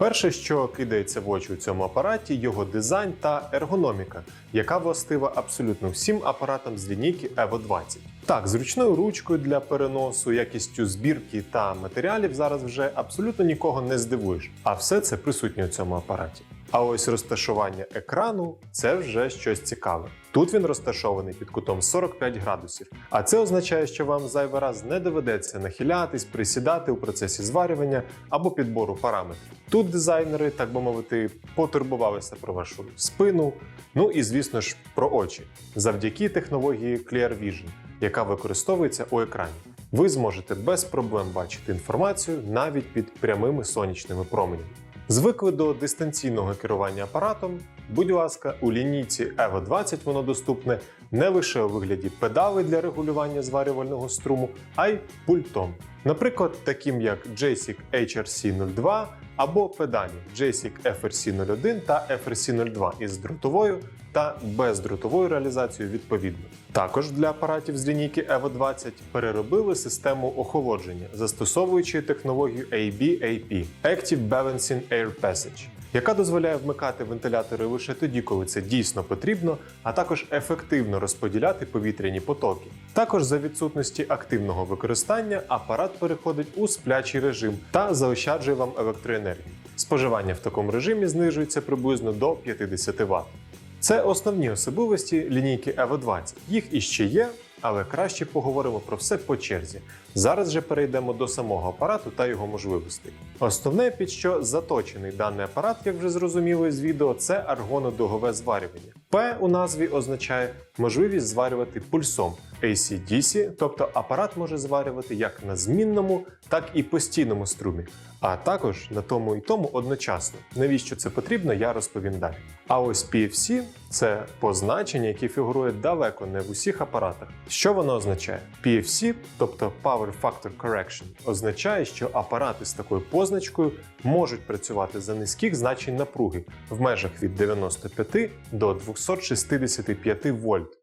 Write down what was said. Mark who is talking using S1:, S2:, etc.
S1: Перше, що кидається в очі у цьому апараті, його дизайн та ергономіка, яка властива абсолютно всім апаратам з лінійки Evo 20. Так, зручною ручкою для переносу, якістю збірки та матеріалів зараз вже абсолютно нікого не здивуєш, а все це присутнє у цьому апараті. А ось розташування екрану це вже щось цікаве. Тут він розташований під кутом 45 градусів, а це означає, що вам зайвий раз не доведеться нахилятись, присідати у процесі зварювання або підбору параметрів. Тут дизайнери, так би мовити, потурбувалися про вашу спину, ну і звісно ж про очі, завдяки технології Clear Vision, яка використовується у екрані. Ви зможете без проблем бачити інформацію навіть під прямими сонячними променями. Звикли до дистанційного керування апаратом. Будь ласка, у лінійці Evo 20 воно доступне не лише у вигляді педали для регулювання зварювального струму, а й пультом. Наприклад, таким як JSIC HRC02 або педані JSIC FRC01 та FRC02 із дротовою та бездротовою реалізацією відповідно. Також для апаратів з лінійки Evo 20 переробили систему охолодження, застосовуючи технологію AB-AP – Active Balancing Air Passage, яка дозволяє вмикати вентилятори лише тоді, коли це дійсно потрібно, а також ефективно розподіляти повітряні потоки. Також за відсутності активного використання апарат переходить у сплячий режим та заощаджує вам електроенергію. Споживання в такому режимі знижується приблизно до 50 Вт. Це основні особливості лінійки Evo 20. Їх іще є, але краще поговоримо про все по черзі. Зараз же перейдемо до самого апарату та його можливостей. Основне, під що заточений даний апарат, як вже зрозуміло з відео, це аргонодугове зварювання. P у назві означає можливість зварювати пульсом AC-DC, тобто апарат може зварювати як на змінному, так і постійному струмі, а також на тому і тому одночасно. Навіщо це потрібно, я розповім далі. А ось PFC це позначення, яке фігурує далеко не в усіх апаратах. Що воно означає? PFC, тобто Power Factor Correction, означає, що апарати з такою позначкою можуть працювати за низьких значень напруги в межах від 95 до 265 вольт.